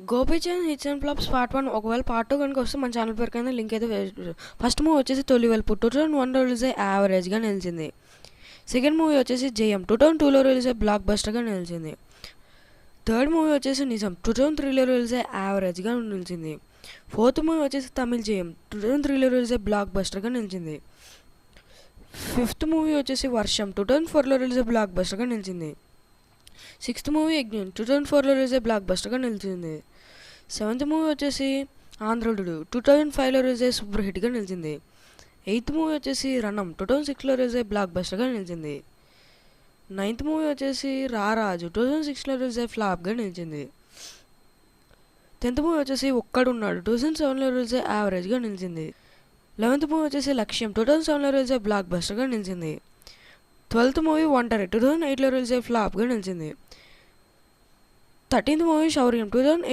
Gopichand hits and flops part one ఒకవేళ part two కనుక వస్తే మన ఛానల్ పేరు కింద లింక్ అయితే ఫస్ట్ మూవీ వచ్చేసి తొలి వెలుపు టూ థౌసండ్ వన్లో రిలీజ్ అయ్యి యావరేజ్గా నిలిచింది. సెకండ్ మూవీ వచ్చేసి జయం టూ థౌసండ్ టూలో రిలీజ్ అయ్యి బ్లాక్ బస్టర్గా నిలిచింది. థర్డ్ మూవీ వచ్చేసి నిజం టూ థౌసండ్ త్రీలో రిలీజ్ అయ్యి యావరేజ్గా నిలిచింది. ఫోర్త్ మూవీ వచ్చేసి తమిళ్ జయం టూ థౌసండ్ త్రీలో రిలీజ్ అయ్యి బ్లాక్ బస్టర్గా నిలిచింది. ఫిఫ్త్ మూవీ వచ్చేసి వర్షం టూ థౌసండ్ ఫోర్లో రిలీజ్ అయ్యి బ్లాక్ బస్టర్గా నిలిచింది. Sixth movie Yagnam two thousand ఫోర్లో రిలీజ్ అయ్యి బ్లాక్ బస్టర్గా నిలిచింది. సెవెంత్ మూవీ వచ్చేసి ఆంధ్రుడు టూ థౌజండ్ ఫైవ్లో రిలీజ్ అయ్యి సూపర్ హిట్గా నిలిచింది. ఎయిత్ మూవీ వచ్చేసి రణం టూ థౌజండ్ సిక్స్లో రిలీజ్ అయ్యి బ్లాక్ బస్టర్గా నిలిచింది. నైన్త్ మూవీ వచ్చేసి రారాజు టూ థౌజండ్ సిక్స్లో రిలీజ్ అయ్యి ఫ్లాప్గా నిలిచింది. టెన్త్ మూవీ వచ్చేసి ఒక్కడున్నాడు టూ థౌజండ్ సెవెన్లో రిలీజ్ అయ్యి యావరేజ్గా నిలిచింది. లెవెన్త్ మూవీ వచ్చేసి లక్ష్యం టూ థౌజండ్ సెవెన్లో రిలీజ్ అయ్యి బ్లాక్ బస్టర్గా నిలిచింది. Twelfth movie Ontari. Two thousand ఎయిట్లో రిలీజ్ అయ్యి ఫ్లాప్గా నిలిచింది. Thirteenth movie Souryam. Two thousand